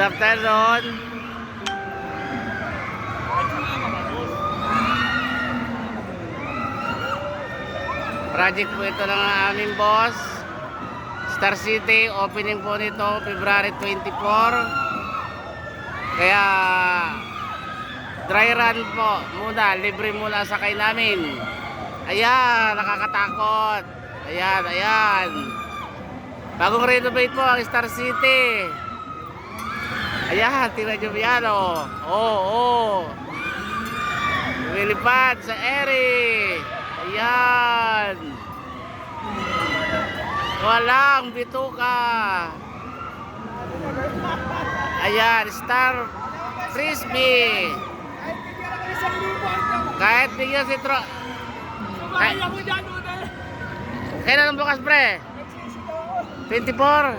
Good afternoon. Project po ito ng aming boss. Star City, opening po nito February 24. Kaya dry run po muna, libre muna ang sakay namin. Ayan, nakakatakot. Ayan, ayan. Bagong renovate po ang Star City. Ayan, tingnan nyo yan o. Oo, oo. Lumilipad sa ere. Ayan. Walang bituka. Ayan, Star Frisbee. Kahit bigyan si Tro... Kahit... Kailan ang bukas, pre? 24?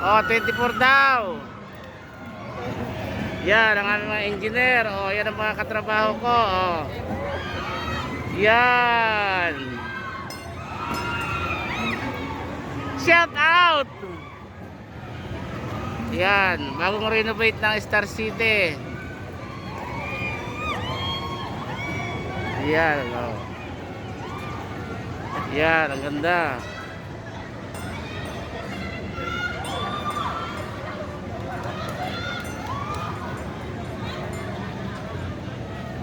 Oh, 24 daw. Yan, ang mga engineer. Oh, yan ang mga katrabaho ko. Oh. Yan. Shout out! Yan, bagong renovate ng Star City. Yan, oh. Yan, ang ganda.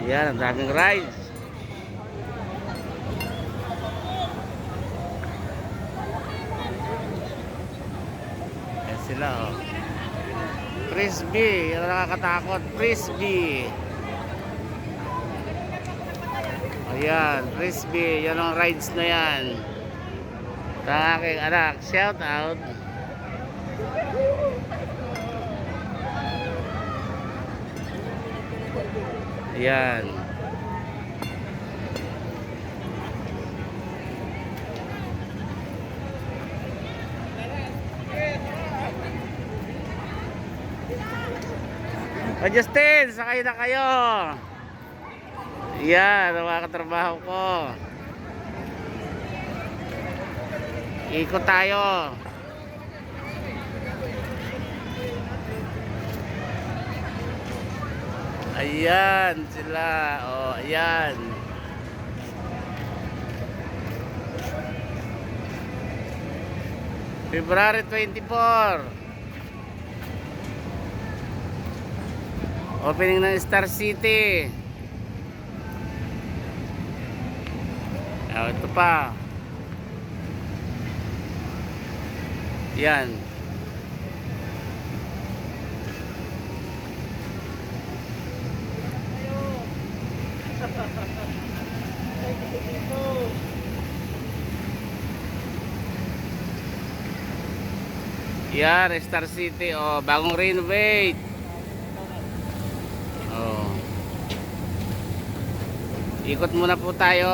Yan, ang daming rides. Yan sila, oh. Frisbee, yan nakakatakot. Frisbee. Ayan, Frisbee, yan ang rides na yan. Sa aking anak, shout out. Ayan. O Justin, sakay na kayo. Yan, ang mga katrabaho ko. Ikot tayo. Ayan sila. Oh, ayan. February 24. Opening ng Star City. Oh, ito pa. Yan. Yan, Star City. Oh, bagong renovate. Oh. Ikot muna po tayo.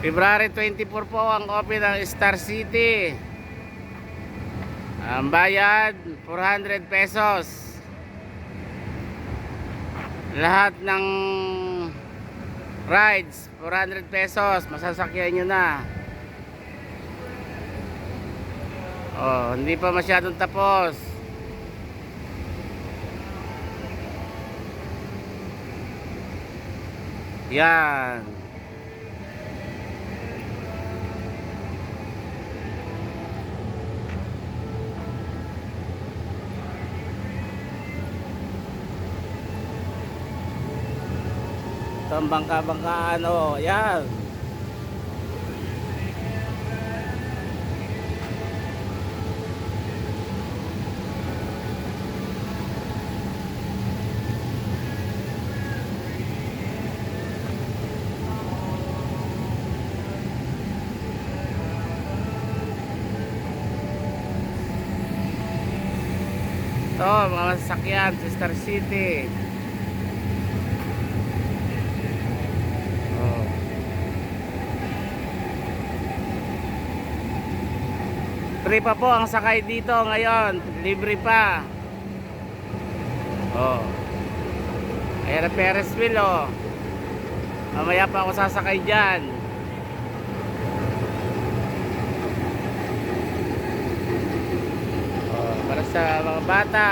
February 24 po ang open ng Star City. Ang bayad 400 pesos. Lahat ng rides 400 pesos masasakyan nyo na. Oh, hindi pa masyadong tapos. Yan. Ito ang bangka-bangkaan oh. Yan. Ito, mga sasakyan sa Star City. Free pa po ang sakay dito ngayon. Libre pa. Oh. Ayan ang Ferris wheel oh. Mamaya pa ako sasakay dyan. Oh, para sa mga bata.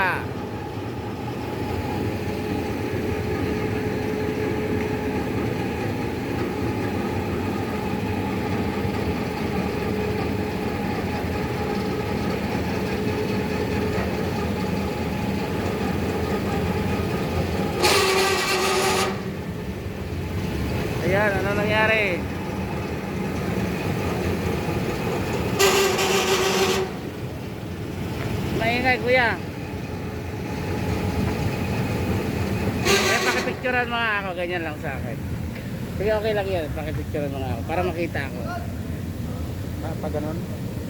Ayan, ano nangyari? Maingay, kuya. Eh, pakipicturean mo nga ako. Ganyan lang sa akin. Sige, okay lang yan. Pakipicturean mo nga ako. Para makita ako. Pa, pa ganun?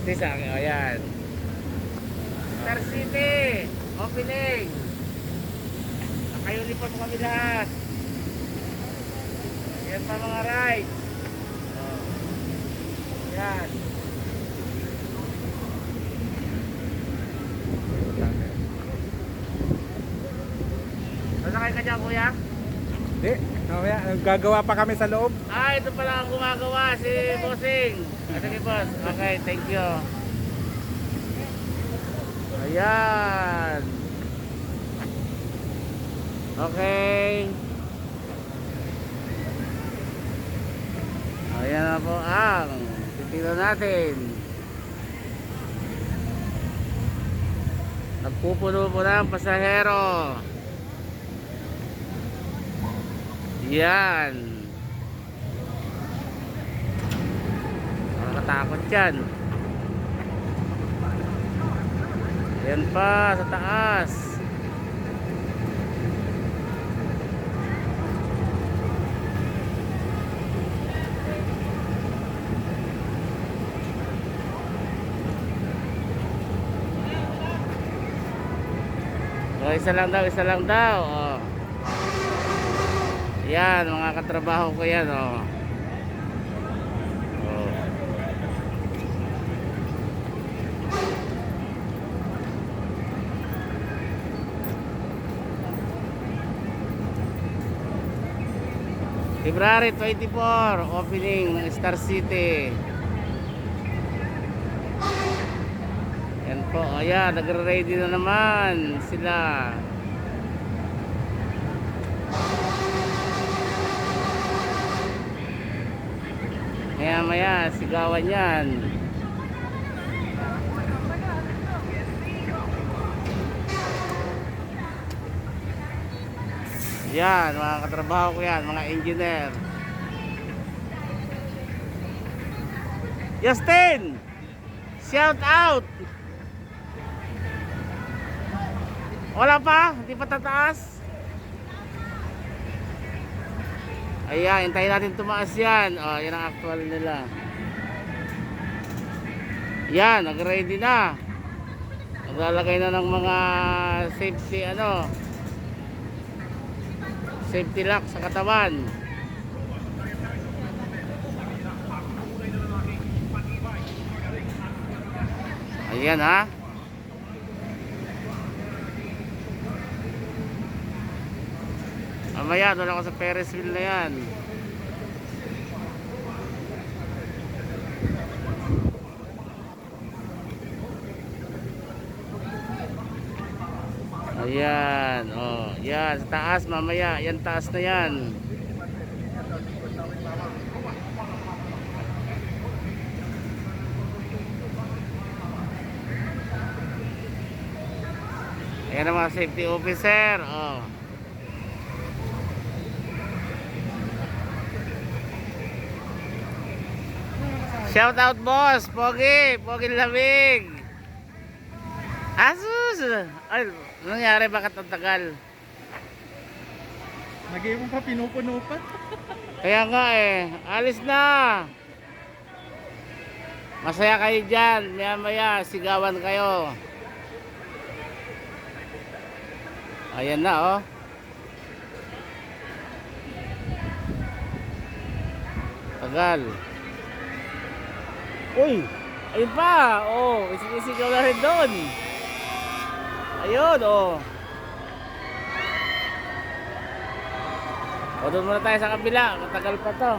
Hindi sa akin. O, yan. Star City. Opening. Naka-uniform kami lahat. Yan pa mga rides. Oh. Yan. Ka dyan, kuya? Hindi. Mamaya, gagawa pa kami sa loob. Ah, ito pala ang gumagawa, si Bossing. Ah, sige, boss. Okay, thank you. Ayan. Okay. Ayan na po ang titilo natin. Nagpupuno po na ang pasahero. Yan. Nakakatakot yan. Yan pa, sa taas. O, isa lang daw, isa lang daw. Oh. Yan, mga katrabaho ko yan, oh. Oh. February 24, opening ng Star City. Yan po, ayan, nagre-ready na naman sila. Maya maya, sigawan yan. Yan, mga katrabaho ko yan, mga engineer. Justin! Shout out! Wala pa? Hindi pa tataas? Ayan, hintayin natin tumaas yan. O, yan ang actual nila. Yan, nag-ready na. Naglalagay na ng mga safety, ano, safety lock sa katawan. Ayan ha. Mamaya, doon ako sa wheel na yan. Ayan, oh, yan, taas mamaya, yan taas na yan. Ayan ang mga safety officer, oh. Shout out boss, Pogi, Pogi Lamig. Asus! Ay, ano nangyari bakit ang tagal? Mo pa, pinupuno pa. Kaya nga eh, alis na. Masaya kayo dyan, maya maya, sigawan kayo. Ayan na oh. Tagal. Uy, ayun pa. Oh, isisigaw na rin doon. Ayun, oh. O doon muna tayo sa kabila. Matagal pa to.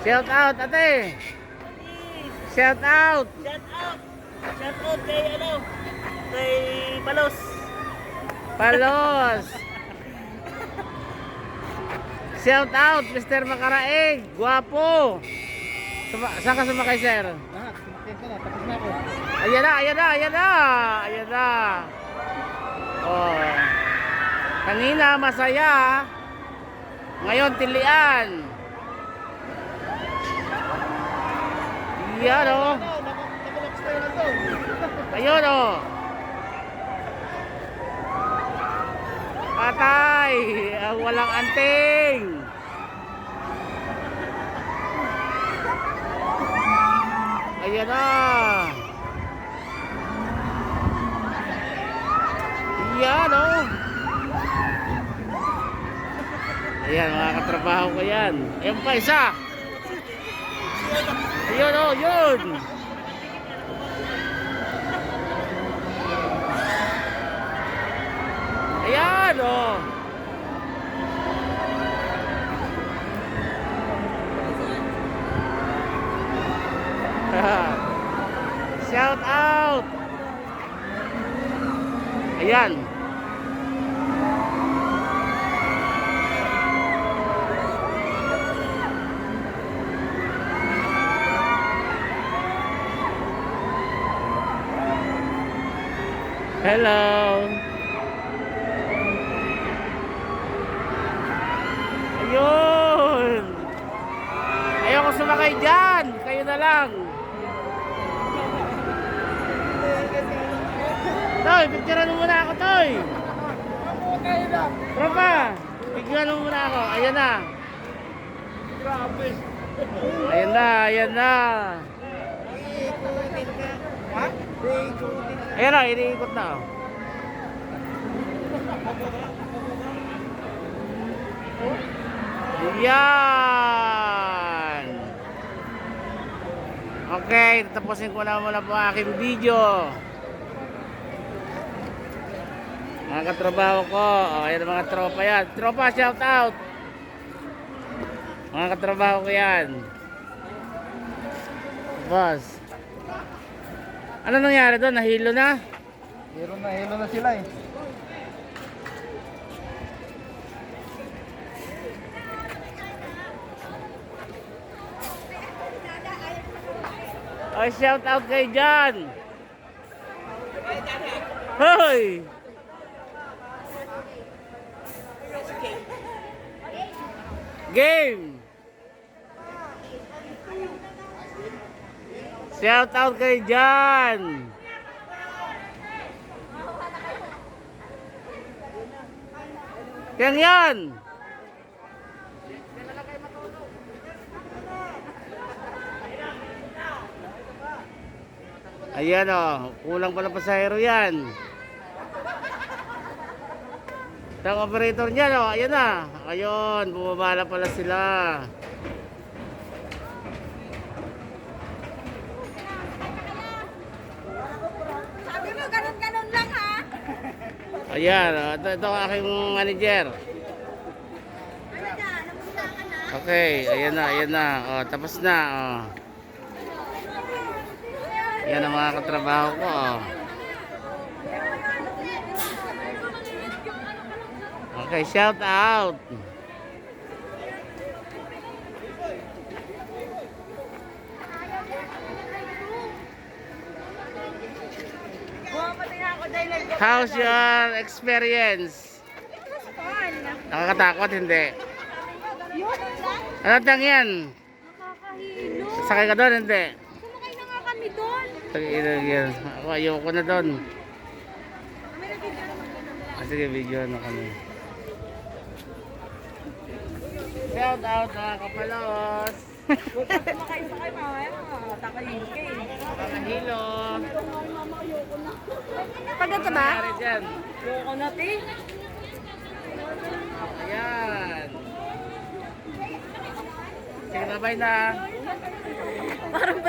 Shout out, ate! Shout out! Shout out! Shout out kay ano? Kay Palos. Palos! Shout out, Mr. Makaraig! Guwapo! Suma saan ka sumakay, sir? Lahat, sumakit ka na, tapos na ako. Ayan na, ayan na, ayan na! Ayan na! Oh. Kanina, masaya. Ngayon, tilian. Yan, oh. Ayun, oh. Patay! Ang walang anting! Ayan na! Yan, oh! Ayan, mga katrabaho ko yan. Ayan pa, isa! Ayun, oh, yun! Ayan, oh. Shout out. Ayan. Hello. Ayun! Ayoko sumakay dyan! Kayo na lang! Toy, picturean mo muna ako, Toy! Na. Tropa! Picturean mo muna ako. Ayan na. Ayan na, ayan na. Ikutin ka. Ha? Ayan na, iniikot na. oh. Yan! Okay, tapusin ko na muna po aking video. Mga ko, oh, ayan mga tropa yan. Tropa, shout out! Mga katrabaho ko yan. Boss. Ano nangyari doon? Nahilo na? Hero na, hero na sila eh. Oh, shout out kay John. Hoy! Game! Shout out kay John. Yang yan! Ayan o, kulang pala pasahero yan. Ang operator niyan o, ayan na. Ayun, bumabala pala sila. Sabi mo, ganun-ganun lang ha. Ayan, o, ito, ito ang aking manager. Okay, ayan na, ayan na. O, tapos na. O. Yan ang mga katrabaho ko. O. Okay, shout out. Bumapatay na ako dahil nag- How's your experience? Fun. Nakakatakot, hindi. Ano tang yan? Nakakahilo. Sakay ka doon, hindi. Sumakay na nga kami doon. Tag- yan. Ako ayoko na doon. Ah, sige, video na kami. Shout out mga kapalos. Sumakay-sakay mamaya. Takahilo ka eh. Mga hilo. Pagod ka ba? Nangyari dyan. Yoko na, te. Ayan. Sige na, bye na. Parang